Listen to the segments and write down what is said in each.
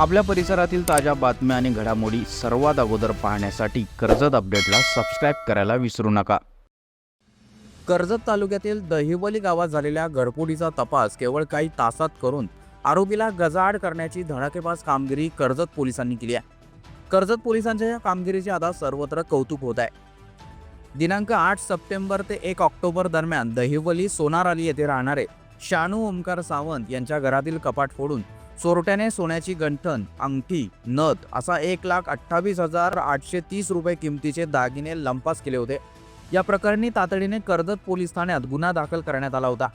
आपल्या परिसरातील ताज्या बातम्या आणि घडामोडी सर्वात अगोदर पाहण्यासाठी कर्जत अपडेटला सबस्क्राईब करायला विसरू नका. कर्जत तालुक्यातील दहिवली गावात झालेल्या घरफोडीचा तपास केवळ काही तासात करून आरोपीला गजाआड करण्याची धडाकेबाज कामगिरी कर्जत पोलिसांनी केली आहे. कर्जत पोलिसांच्या या कामगिरीचे आता सर्वत्र कौतुक होत आहे. दिनांक आठ सप्टेंबर ते एक ऑक्टोबर दरम्यान दहिवली सोनाराली येथे राहणारे शानू ओमकार सावंत यांच्या घरातील कपाट फोडून चोरट्याने सोन्याची गंठण अंगठी नथ असा एक लाख अठ्ठावीस हजार आठशे तीस रुपये किमतीचे दागिने लंपास केले होते. या प्रकरणी तातडीने कर्जत पोलीस ठाण्यात गुन्हा दाखल करण्यात आला होता.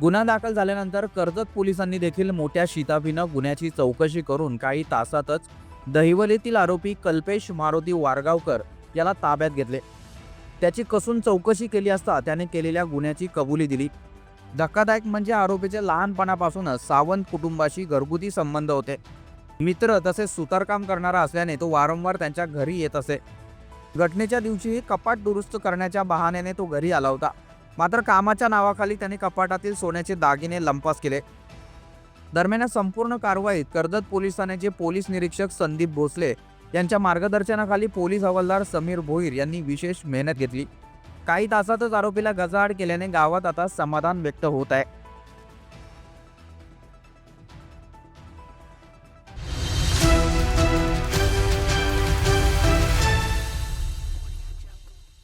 गुन्हा दाखल झाल्यानंतर कर्जत पोलिसांनी देखील मोठ्या शिताफीनं गुन्ह्याची चौकशी करून काही तासातच दहिवलीतील आरोपी कल्पेश मारुती वारगावकर याला ताब्यात घेतले. त्याची कसून चौकशी केली असता त्याने केलेल्या गुन्ह्याची कबुली दिली. धक्कादायक म्हणजे आरोपीचे लहानपणापासूनच सावंत कुटुंबाशी घरगुती संबंध होते. मित्र तसेच सुतारकाम करणारा असल्याने तो वारंवार त्यांच्या घरी येत असे. घटनेच्या दिवशीही कपाट दुरुस्त करण्याच्या बहाण्याने तो घरी आला होता. मात्र कामाच्या नावाखाली त्याने कपाटातील सोन्याचे दागिने लंपास केले. दरम्यान संपूर्ण कारवाईत कर्जत पोलीस ठाण्याचे पोलीस निरीक्षक संदीप भोसले यांच्या मार्गदर्शनाखाली पोलीस हवालदार समीर भोईर यांनी विशेष मेहनत घेतली. काही तासातच आरोपीला गजाआड केल्याने गावात आता समाधान व्यक्त होत आहे.